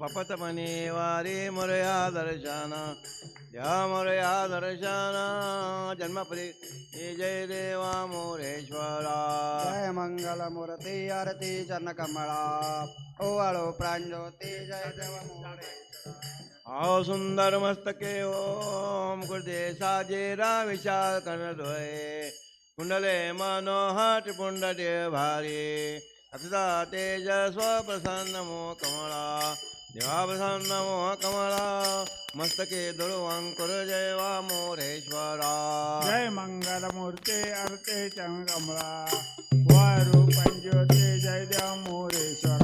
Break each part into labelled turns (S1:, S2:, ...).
S1: పపతమని వారి మురయా దర్శన. యా మురయా దర్శన. జన్మపురి. జయ దేవా మూరేశ్వరా.
S2: జయ మంగళ మురతి ఆరతి చన్న కమళా ఓ అళో ప్రాణ్యోతి జయ దేవ
S1: आओ సుందర మస్తకే ఓం గురుదే साजेरा विशाल कर्ण धोए कुंडले मनोहट पुंडले भारी अतिदा कमळा कमला देवाप्रसन्नमो कमळा मस्तके दुर्वांकुर जय वा मोरेश्वरा.
S3: जय मङ्गलमूर्ते अर्ते च कमला वारूपञ्ज्योते जय
S1: द्या मोरेश्वरा.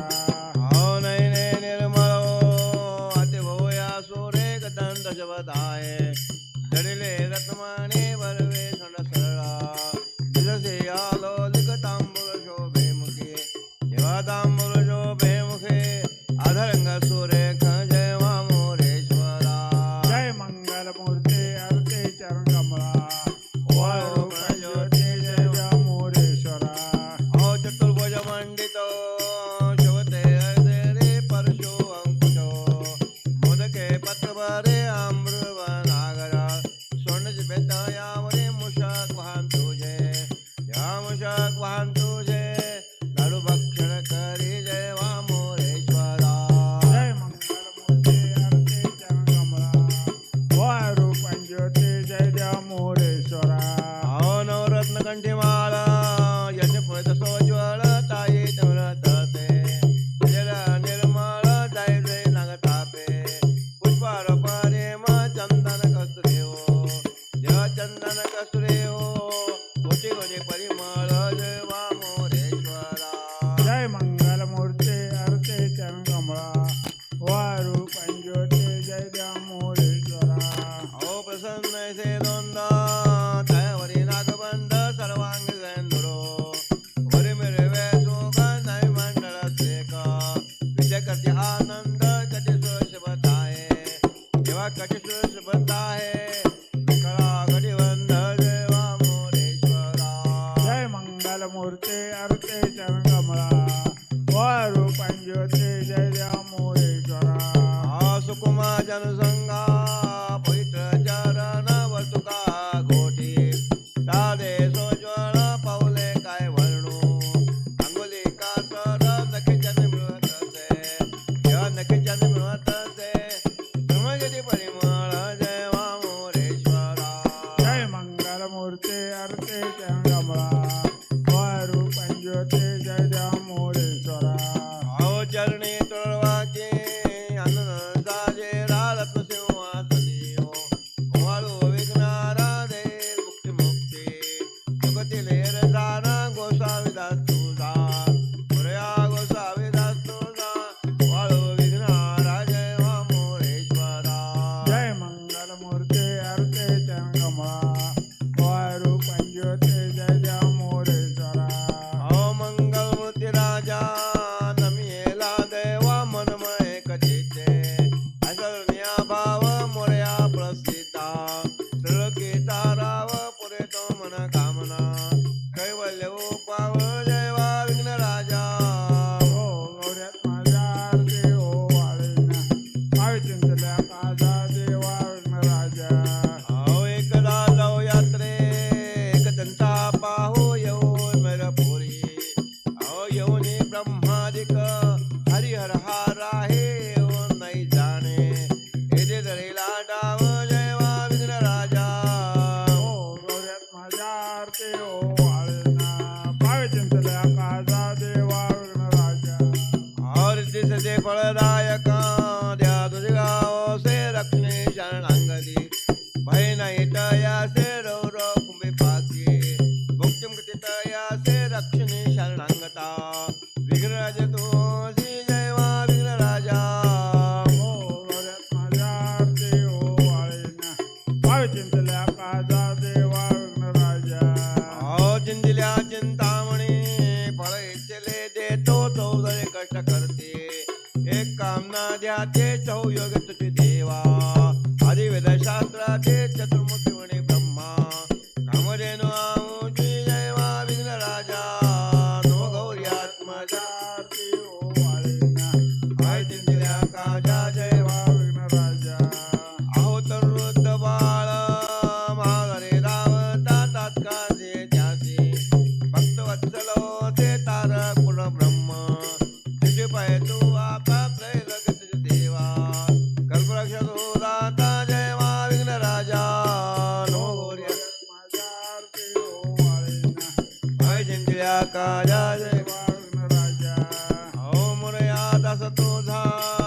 S1: सतोधा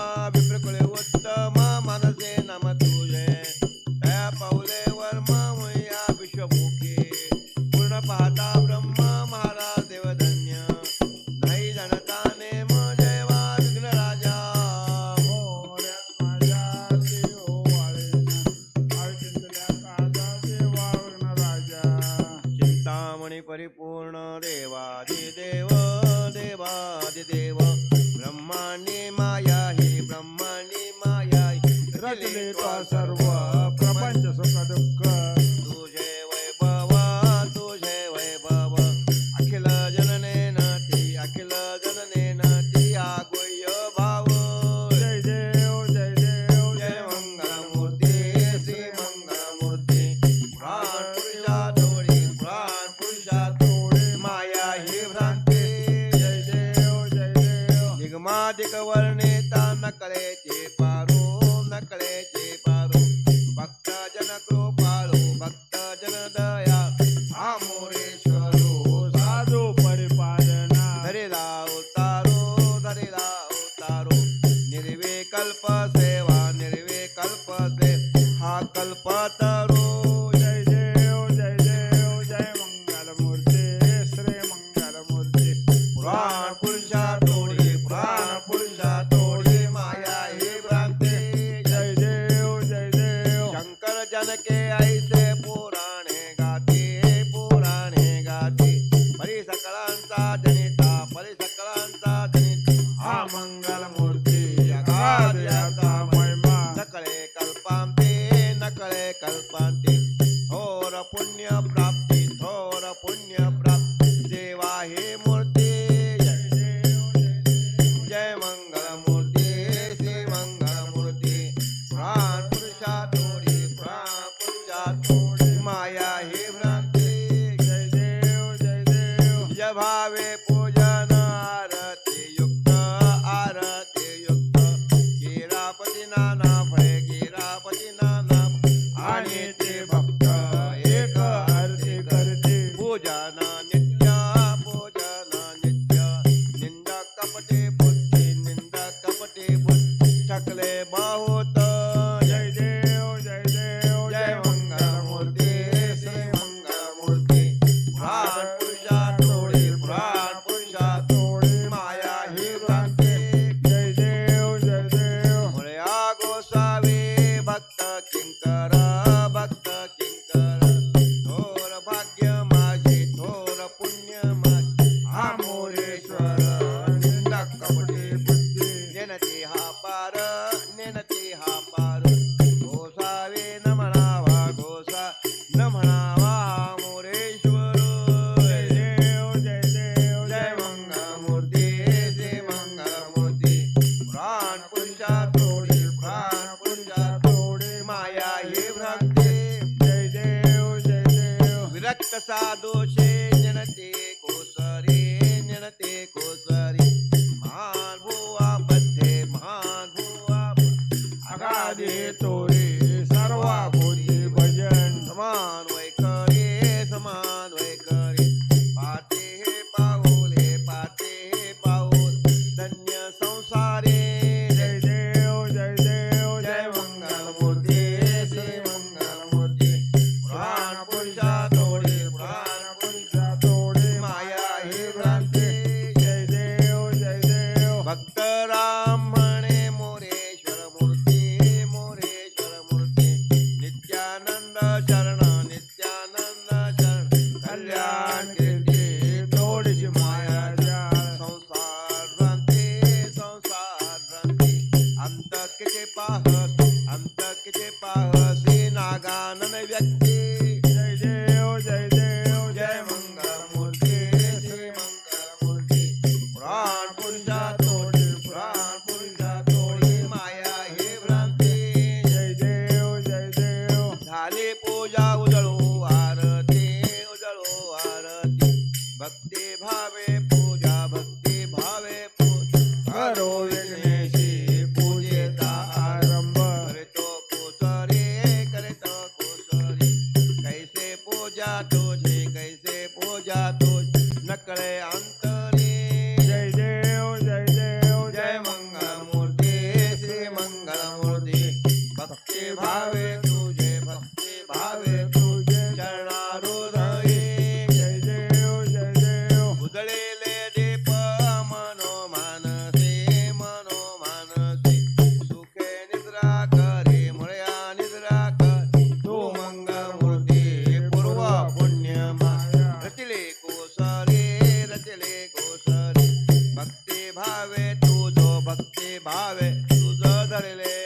S1: られ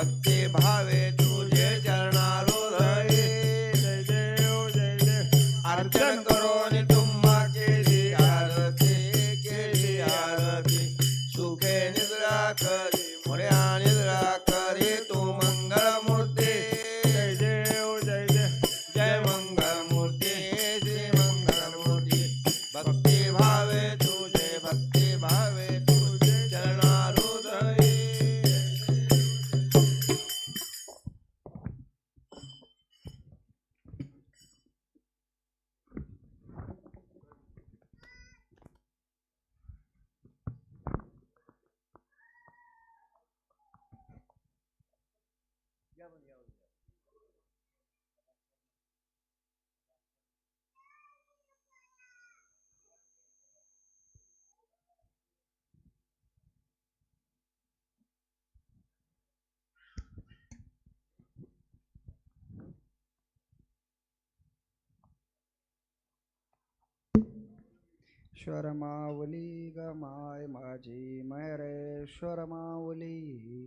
S1: भक्ती भावे।
S2: ईश्वर माऊली ग माय माझी मयुरेश्वर माऊली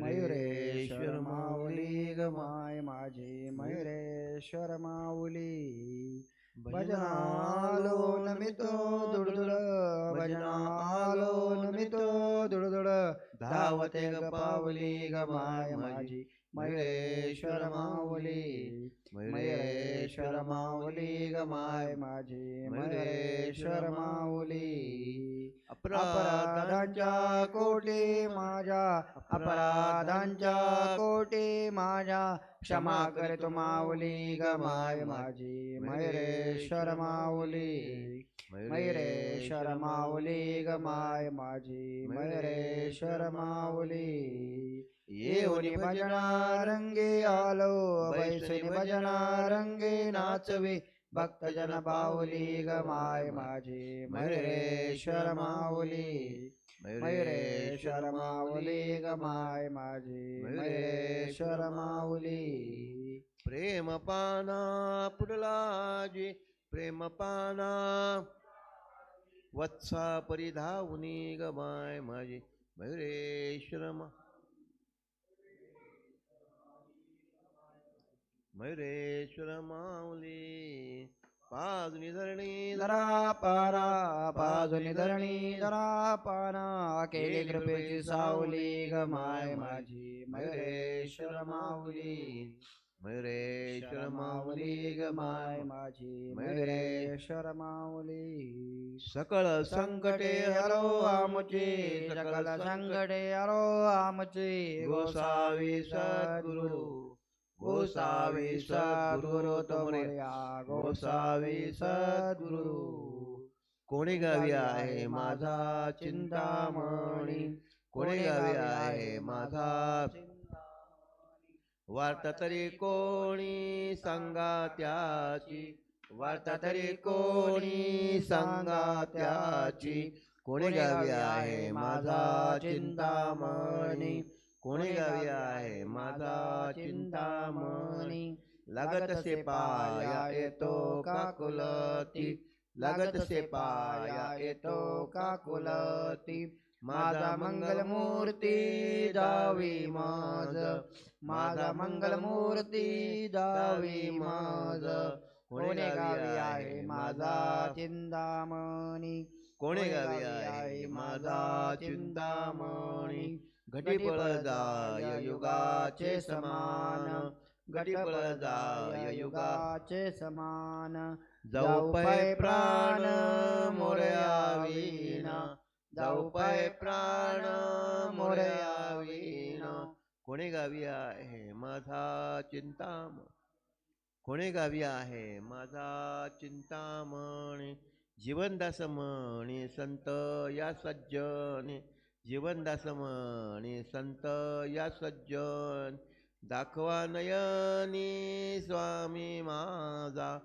S2: मयुरेश्वर माऊली ग माय माझी मयुरेश्वर माऊली भजनालो नमितो दुडदुड भजनालो नमितो दुडदुड. धावते ग पावली ग माय माझी मयुरेश्वर माऊली मुरेश्वर माऊली गमाय माझी मुरेश्वर माऊली. अपराधांच्या कोटी माझ्या अपराधांच्या कोटी माझ्या. क्षमा कर तू माऊली गमाय माझी मयुरेश्वर माऊली. मयुरेश्वर माऊली गमाय माझी मयुरेश्वर माऊली. येऊनी भजना रंगे आलो बैसुनी भजना रंगे नाचवी भक्तजन बाहुली ग माय माझी मयुरेश्वर माऊली मयुरेश्वर माऊली ग माय माझी मयुरेश्वर माऊली
S1: प्रेम पाना पुडलाजी प्रेम पाना वत्सा परिधावनी ग माय माझी मयुरेश्वर मा मयुरेश्वर माऊली पाजुनी धरणी
S2: धरा पारा बाजूनी धरणी धरा पाना केली कृपेची सावली ग माय माझी मयुरेश्वर माऊली.
S1: मयुरेश्वर माऊली
S2: माऊली ग माय माझी मयुरेश्वर माऊली.
S1: सकळ
S2: संकटे हरो आमचे सकल संकटे हरो आमचे.
S1: गोसावी सद्गुरु गोसावी सद्गुरु तोमऱ्या गोसावी सद्गुरु। कोणी गावी आहे माझा चिंतामणी? कोणी गावी आहे माझा वार्ता तरी कोणी सांगा त्याची? वार्ता तरी कोणी सांगा त्याची? कोणी गावी आहे माझा चिंतामणी? कोणी गावी आहे? माझा चिंतामणी. लागत से पाया येतो काकुलती? लागत से पाया येतो काकुलती? माझा मंगलमूर्ती जावी माझ. माझा. मंगलमूर्ती जावी माझ.
S2: कोणे गावी आहे? माझा चिंतामणी.
S1: कोणे गावी आहे? माझा चिंतामणी. घटी पळ युगाचे समान। घटी पळ
S2: युगाचे समान।
S1: जाऊ पाय प्राण मोरया विना जाऊ पाय प्राण मोरया विना कोणे गावी आहे माझा चिंताम कोणे गावी आहे माझा चिंतामणी? जीवनदास म्हणे संत या सज्जने जीवनदास म्हणे संत या सज्जन दाखवा नयनी स्वामी माझा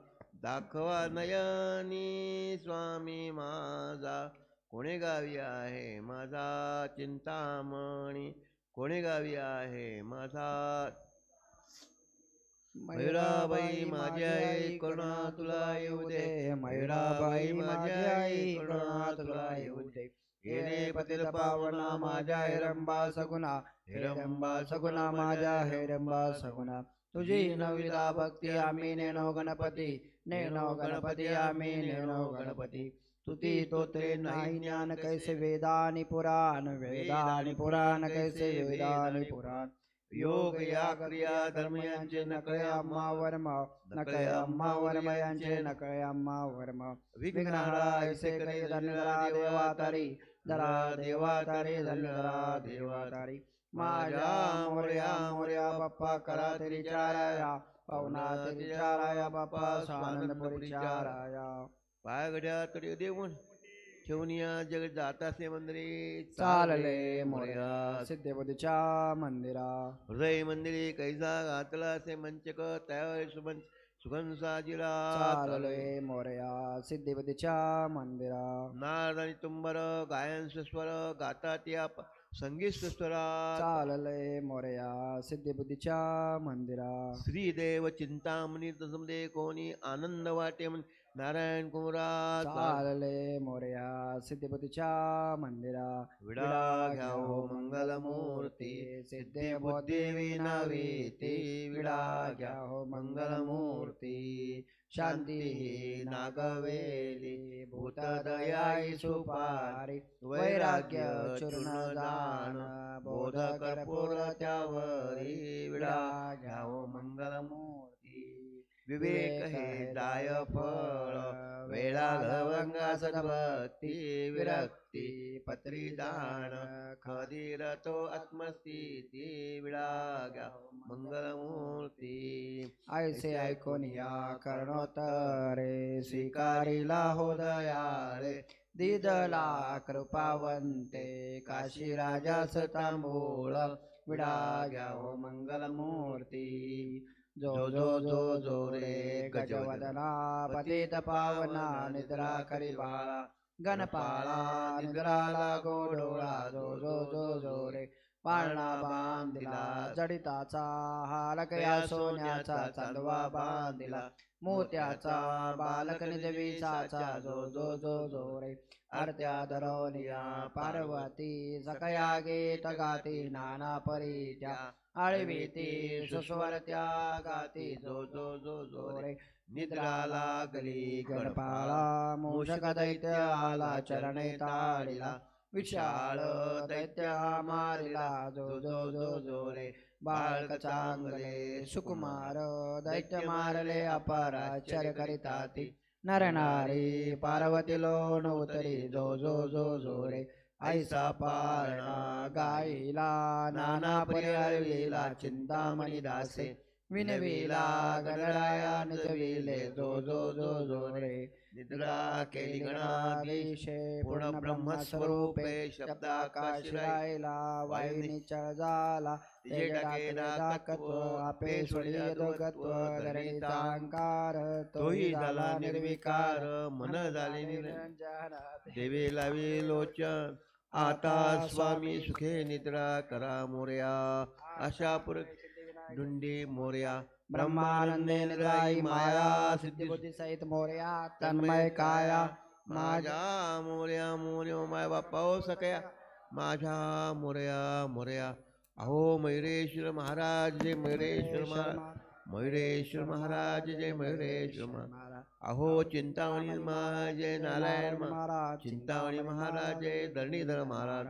S1: दाखवा नयनी स्वामी माझा. कोणे गावी आहे माझा चिंतामणी? कोणे गावी आहे माझा? मयुराबाई माझी आई करुणा तुला येऊ दे?
S2: मयुराबाई माझी आई करुणा तुला येऊ दे? येणे पतित पावना माझ्या हिरंबा सगुणा हिरंबा सगुणा माझ्या हिरंबा सगुणा. तुझी नविता भक्ती आम्ही नेनो गणपती नेनो गणपती आम्ही नेनो गणपती. तुती तोत्रे नाही ज्ञान कैसे वेदानि पुराण वेदानि पुराण कैसे वेदानि पुराण. योग या क्रिया धर्म यांचे नकळे अम्मा वर्म नकळे अम्मा वर्म यांचे नकळे अम्मा वर्म. विघ्नहरा ऐसे करे धन्यधरा देवा तारी धरा देवा तारी धन्यधरा देवा तारी. माझ्या मोर्या मोर्या बाप्पा करा तरी चाराया. पवना तरी चाराया बाप्पा स्वानंदपुरी चाराया.
S1: पाय गड्या तरी देऊन ठेवून या जग जातासे मंदिरे.
S2: चालले मोर्या सिद्धेबुद्धीच्या मंदिरा.
S1: हृदय मंदिरे कैसा घातला से मंचक. त्यावर सुमन. सुगंध साजिला
S2: चालले मोर्या सिद्धेबुद्धीच्या मंदिरा.
S1: नारद आणि तुंबर गायन या प- संगीत
S2: चालले मोर्या सिद्धेबुद्धीच्या मंदिरा.
S1: श्रीदेव चिंतामणी तसमदे कोणी आनंद वाटे नारायण कुमरा
S2: चालले मोर्या सिद्धेबुद्धीच्या मंदिरा.
S1: विडा घ्यावो मंगलमूर्ती. सिद्धे बुद्धी विनावीती विडा घ्यावो मंगलमूर्ती. शांती नागवेली भूतदयाई सुपारी वैराग्य चूर्ण दान बोध कर्पूर त्यावरी विडा घ्यावो मंगलमूर्ती. विवेक हे दाय फळ वेळा लवंगा सद्भक्ती विरक्ती पत्री दान खदीर तो आत्मस्थिती विडा घ्यावो मंगलमूर्ती
S2: ऐसे ऐकून या कर्णोत्तरे स्वीकारिला हो दयाळे. दिदला कृपावंते काशी राजास तांबूळ. विडा घ्यावो मंगलमूर्ती. जो जो जो जो रे गजवदना पतित पावना निद्रा करी बाळा गणपाळा निद्राला गोडोळा जो जो जो जो रे पाळणा बांधिला जडिताचा हालक या सोन्याचा चांदवा बांधिला मोत्याचा बालक निजवीसाचा जो जो जो जो रे. अर्ध्या धरोनिया पार्वती सकया गीत गाती नाना परीच्या आळवीती सुस्वरत्या गाती जो जो जो जो रे. निद्रा लागली गडपाळा मूषक दैत्य आला चरणे ताळीला विशाळ दैत्य मारिला जो जो जो जो रे. बाळक चांगले सुकुमार दैत्य मारले अपराचर करिताती नर नारी पार्वती लोण उतरी जो जो जो जो रे ऐसा पाळणा गाईला नाना परिहरविला चिंतामणी दासे विनविला गणराया जो जो जो जो रे।
S1: निद्रा केली गणाधीशे
S2: पूर्ण ब्रह्मस्वरूपे शब्दाकाश राहिला झाला दोगत्व
S1: तोही झाला निर्विकार मन झाले
S2: निरंजन
S1: देवे लावी लोचन आता स्वामी सुखे निद्रा करा मोर्या अशा पुरुष डुंडी मोर्या
S2: ब्रह्मानंदे निद्राई माया सिद्धिबुद्धी सहित मोर्या तन्मय काया माझ्या
S1: मोर्या मोर्या माय बाप्पा हो सकया माझ्या मोर्या मोर्या अहो मयुरेश्वर महाराज जय मयुरेश्वर महाराज मयुरेश्वर महाराज जय मयुरेश्वर महाराज अहो चिंतामणी महाराज जय नारायण महाराज
S2: महाराज
S1: चिंतामणी महाराज जय धरणीधर महाराज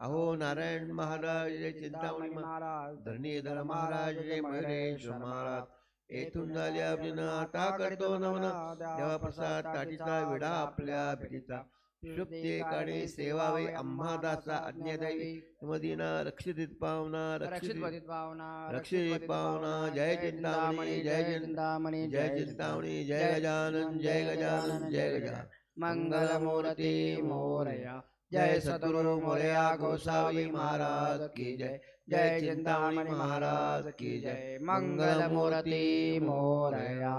S1: अहो नारायण महाराज जय चिंतामणी महाराज धरणीधर महाराज जय मयुरेश्वर महाराज. येथून झाले अर्जुन आता करतो नवन. देवा प्रसाद ताटीचा विडा आपल्या भेटीचा शुभते काढे सेवावे आम्हा दासा मदीना रक्षित पावना
S2: रक्षित पावना
S1: रक्षित पावना. जय चिंतामणी जय चिंता
S2: चिंतामणी
S1: जय चिंतामणी जय गजानन जय गजानन जय गजानन.
S2: मंगलमूर्ती मोरया. जय सद्गुरु मोरया गोसावी महाराज की जय. जय. चिंतामणी महाराज की जय. मंगलमूर्ती मोरया.